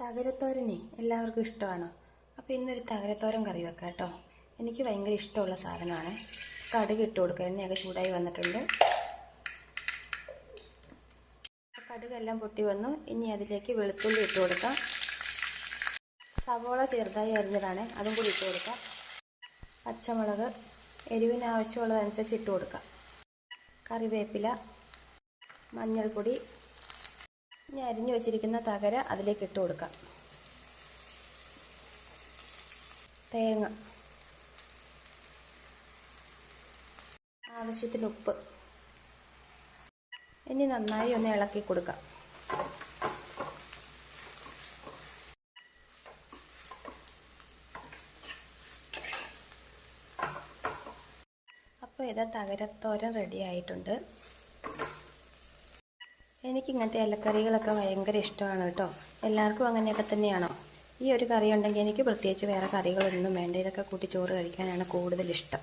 തകരത്തോരനെ എല്ലാവർക്കും ഇഷ്ടമാണോ. അപ്പോൾ ഇന്നൊരു തകരത്തോരൻ കറി വെക്കാം കേട്ടോ. എനിക്ക് ഭയങ്കര ഇഷ്ടമുള്ള സാധനമാണ്. കടുക് ഇട്ട് കൊടുക്കുക എണ്ണയൊക്കെ ചൂടായി വന്നിട്ടുണ്ട്. കടുകെല്ലാം പൊട്ടി വന്നു. ഇനി അതിലേക്ക് വെളുത്തുള്ളി ഇട്ട് കൊടുക്കാം. സവോള ചെറുതായി അരിഞ്ഞതാണ്. അതും കൂടി ഇട്ട് കൊടുക്കാം. പച്ചമുളക് എരിവിന് ആവശ്യമുള്ളതനുസരിച്ച് ഇട്ട് കൊടുക്കാം. കറിവേപ്പില മഞ്ഞൾപ്പൊടി ഇനി അരിഞ്ഞു വെച്ചിരിക്കുന്ന തകര അതിലേക്ക് ഇട്ട് കൊടുക്കാം. തേങ്ങ. ആവശ്യത്തിന് ഉപ്പ്. ഇനി നന്നായി ഒന്ന് ഇളക്കി കൊടുക്കാം. അപ്പോൾ ഇതാ തകരത്തോരൻ റെഡി ആയിട്ടുണ്ട്. എനിക്ക് ഇങ്ങനത്തെ ഇലക്കറികളൊക്കെ ഭയങ്കര ഇഷ്ടമാണ് കേട്ടോ. എല്ലാവർക്കും അങ്ങനെയൊക്കെ തന്നെയാണോ? ഈ ഒരു കറി ഉണ്ടെങ്കിൽ എനിക്ക് പ്രത്യേകിച്ച് വേറെ കറികളൊന്നും വേണ്ട. ഇതൊക്കെ കൂട്ടി ചോറ് കഴിക്കാനാണ് കൂടുതൽ ഇഷ്ടം.